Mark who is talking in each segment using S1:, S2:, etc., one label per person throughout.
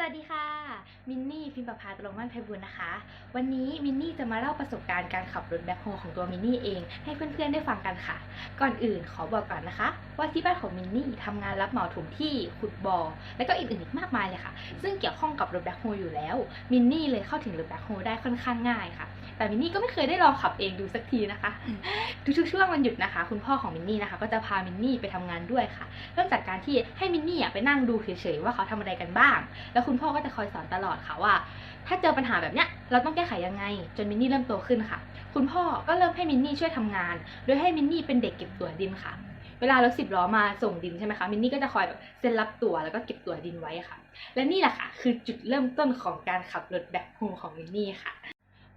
S1: สวัสดีค่ะ มินนี่พิมพ์ประภาตรงมั่นไพบุญนะคะ วันนี้มินนี่จะมาเล่าประสบการณ์การขับรถแบ็คโฮของตัวมินนี่เอง ให้เพื่อนๆได้ฟังกันค่ะ ก่อนอื่นขอบอกก่อนนะคะ ว่าที่บ้านของมินนี่ทำงานรับเหมาถมที่ขุดบ่อและก็อื่นๆอีกมากมายเลยค่ะ ซึ่งเกี่ยวข้องกับรถแบ็คโฮอยู่แล้ว มินนี่เลยเข้าถึงรถแบ็คโฮได้ค่อนข้างง่ายค่ะ แต่มินนี่ก็ไม่เคยได้ลองขับเองดูสักทีนะคะ ทุกๆช่วงวันหยุดนะคะ คุณพ่อของมินนี่นะคะ ก็จะพามินนี่ไปทำงานด้วยค่ะ เริ่มจากการที่ให้มินนี่อะไปนั่งดูเฉยๆว่าเขาทำอะไรกันบ้าง แล้วคุณพ่อก็จะคอยสอนตลอดค่ะว่า ถ้าเจอปัญหาแบบเนี้ยเราต้องแก้ไขยังไง จนมินนี่เริ่มโตขึ้นค่ะ คุณพ่อก็เริ่มให้มินนี่ช่วยทำงาน โดยให้มินนี่เป็นเด็กเก็บตั๋วดินค่ะเวลารถสิบล้อมาส่งดินใช่ไหมคะมินนี่ก็จะคอยแบบเซ็นรับตั๋วแล้วก็เก็บตั๋วดินไว้ค่ะ และนี่แหละค่ะ คือจุดเริ่มต้นของการขับรถแบ็คโฮของมินนี่ค่ะ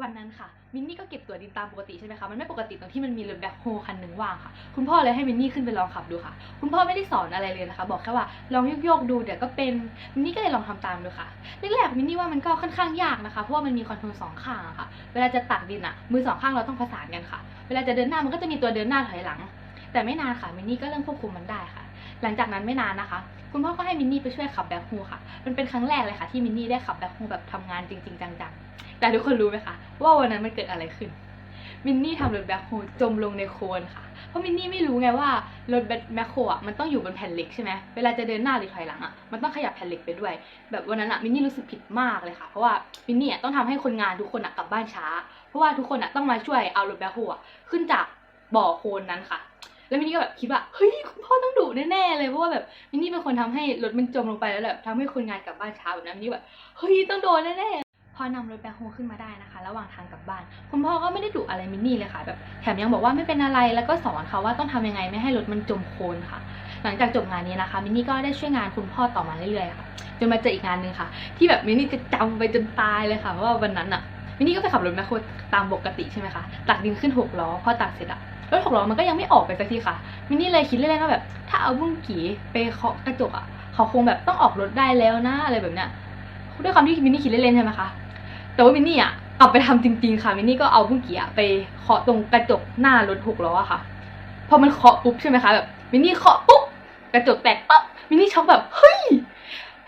S1: วันนั้นค่ะ มินนี่ก็เก็บตั๋วดินตามปกติใช่ไหมคะ มันไม่ปกติตรงที่มันมีรถแบ็คโฮคันหนึ่งว่างค่ะ คุณพ่อเลยให้มินนี่ขึ้นไปลองขับดูค่ะ คุณพ่อไม่ได้สอนอะไรเลยนะคะ บอกแค่ว่าลองโยกๆดูเดี๋ยวก็เป็น มินนี่ก็เลยลองทำตามดูค่ะ แรกๆมินนี่ว่ามันก็ค่อนข้างยากนะคะ เพราะว่ามันมีคอนโทรลสองข้างค่ะ เวลาจะตักดินอะมือสองข้างเราต้องประสานกันค่ะ เวลาจะเดินหน้ามันก็จะมีตัวเดินหน้าถอยหลัง แต่ไม่นานค่ะ มินนี่ก็เริ่มควบคุมมันได้ค่ะ หลังจากนั้นไม่นานนะคะ คุณพ่อก็ให้มินนี่ไปช่วยขับแบ็คโฮค่ะ มันเป็นครั้งแรกเลยค่ะที่มินนี่ได้ขับแบ็คโฮแบบทำงานจริง ๆ จังๆ แต่ทุกคนรู้ไหมคะว่าวันนั้นมันเกิดอะไรขึ้น มินนี่ทำรถแบ็คโฮจมลงในโคลนค่ะ เพราะมินนี่ไม่รู้ไงว่ารถแบ็คโฮอะมันต้องอยู่บนแผ่นเหล็กใช่ไหมเวลาจะเดินหน้าหรือถอยหลังอะมันต้องขยับแผ่นเหล็กไปด้วย แบบวันนั้นอะมินนี่รู้สึกผิดมากเลยค่ะ เพราะว่ามินนี่อะต้องทำให้คนงานทุกคนอะกลับบ้านช้า เพราะว่าทุกคนอะต้องมาช่วยเอารถแบ็คโฮอะขึ้นจากบ่อโคลนนั้นค่ะแล้วมินนี่ก็แบบคิดว่าเฮ้ยคุณพ่อต้องดุแน่ๆเลยเพราะว่าแบบมินนี่เป็นคนทำให้รถมันจมลงไปแล้วแบบทำให้คนงานกลับบ้านช้าแบบนั้นมินนี่แบบเฮ้ยต้องโดนแน่ๆ อนำรถแบคโฮขึ้นมาได้นะคะ ระหว่างทางกลับบ้าน คุณพ่อก็ไม่ได้ดุอะไรมินนี่เลยค่ะแบบแถมยังบอกว่าไม่เป็นอะไรแล้วก็สอนค่ะว่าต้องทำยังไงไม่ให้รถมันจมโคลนค่ะ หลังจากจบงานนี้นะคะมินนี่ก็ได้ช่วยงานคุณพ่อต่อมาเรื่อยๆค่ะจนมาเจออีกงานหนึ่งค่ะ ที่แบบมินนี่จะจำไปจนตายเลยค่ะเพราะว่าวันนั้นอะมินนี่ก็ไปขับรถแมคโครตามปกติใช่ไหมคะตักดินขึ้นหกล้อพอตักเสร็จอะรถหกล้อมันก็ยังไม่ออกไปสักทีค่ะ มินนี่เลยคิดเล่นๆว่าแบบ ถ้าเอาบุ้งกี่ไปเคาะกระจกอะเขาคงแบบต้องออกรถได้แล้วนะอะไรแบบเนี้ยด้วยความที่มินนี่คิดเล่นๆใช่ไหมคะ แต่ว่ามินนี่อะกลับไปทำจริง ๆ ค่ะมินนี่ก็เอาบุ้งกี้อะไปเคาะตรงกระจกหน้ารถหกล้ออะค่ะพอมันเคาะปุ๊บใช่ไหมคะแบบมินนี่เคาะปุ๊บกระจกแตกปั๊บมินนี่ช็อกแบบเฮ้ย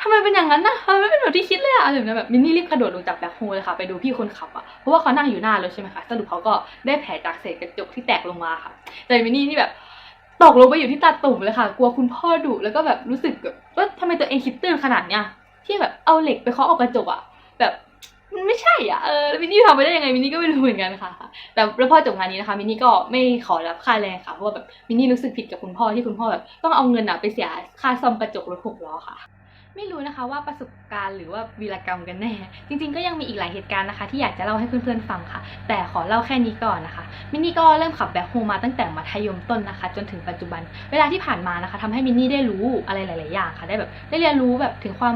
S1: ทำไมเป็นอย่างนั้นนะทำไมไม่เป็นแบบที่คิดเลยอะอะไรแบบนี้แบบมินนี่รีบกระโดดลงจากแบ็คโฮเลยค่ะไปดูพี่คนขับอะเพราะว่าเขานั่งอยู่หน้ารถใช่ไหมคะสรุปเขาก็ได้แผลจากเศษกระจกที่แตกลงมาค่ะ แต่มินนี่นี่แบบตกลงไปอยู่ที่ตาตุ่มเลยค่ะ กลัวคุณพ่อดุแล้วก็แบบรู้สึกแบบว่าทำไมตัวเองคิดตื้นขนาดเนี้ยที่แบบเอาเหล็กไปเคาะออกกระจกอะแบบ มันไม่ใช่อะเออแล้วมินนี่ทำไปได้ยังไงมินนี่ก็ไม่รู้เหมือนกันค่ะ แต่แล้วพอจบงานนี้นะคะมินนี่ก็ไม่ขอรับค่าแรงค่ะเพราะว่าแบบมินนี่รู้สึกผิดกับคุณพ่อที่คุณพ่อแบบต้องเอาเงินอะไปเสียค่าซ่อมกระจกรถหกล้อค่ะ ไม่รู้นะคะว่าประสบการณ์หรือว่าวีรกรรมกันแน่จริง ๆ ก็ยังมีอีกหลายเหตุการณ์นะคะ ที่อยากจะเล่าให้เพื่อนๆฟังค่ะ แต่ขอเล่าแค่นี้ก่อนนะคะมินนี่ก็เริ่มขับแบ็คโฮมาตั้งแต่มัธยมต้นนะคะ จนถึงปัจจุบัน เวลาที่ผ่านมานะคะทำให้มินนี่ได้รู้อะไรหลาย ๆ อย่างค่ะ ได้แบบได้เรียนรู้แบบถึงความ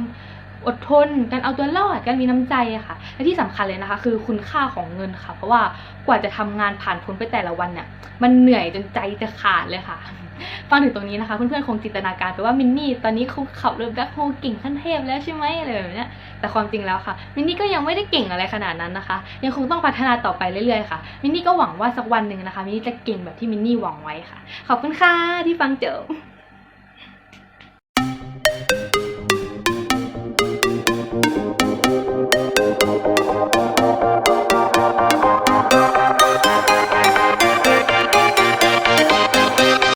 S1: อดทน การเอาตัวรอด การมีน้ำใจอะค่ะ และที่สำคัญเลยนะคะ คือคุณค่าของเงินค่ะ เพราะว่ากว่าจะทำงานผ่านพ้นไปแต่ละวันเนี่ย มันเหนื่อยจนใจจะขาดเลยค่ะ ฟังถึงตรงนี้นะคะ เพื่อนๆคงจินตนาการไปว่ามินนี่ตอนนี้คงขับรถแบ็คโฮเก่งขั้นเทพแล้วใช่ไหมอะไรแบบเนี้ยแต่ความจริงแล้วค่ะ มินนี่ก็ยังไม่ได้เก่งอะไรขนาดนั้นนะคะ ยังคงต้องพัฒนาต่อไปเรื่อยๆค่ะ มินนี่ก็หวังว่าสักวันหนึ่งนะคะ มินนี่จะเก่งแบบที่มินนี่หวังไว้ค่ะ ขอบคุณค่ะที่ฟังจบ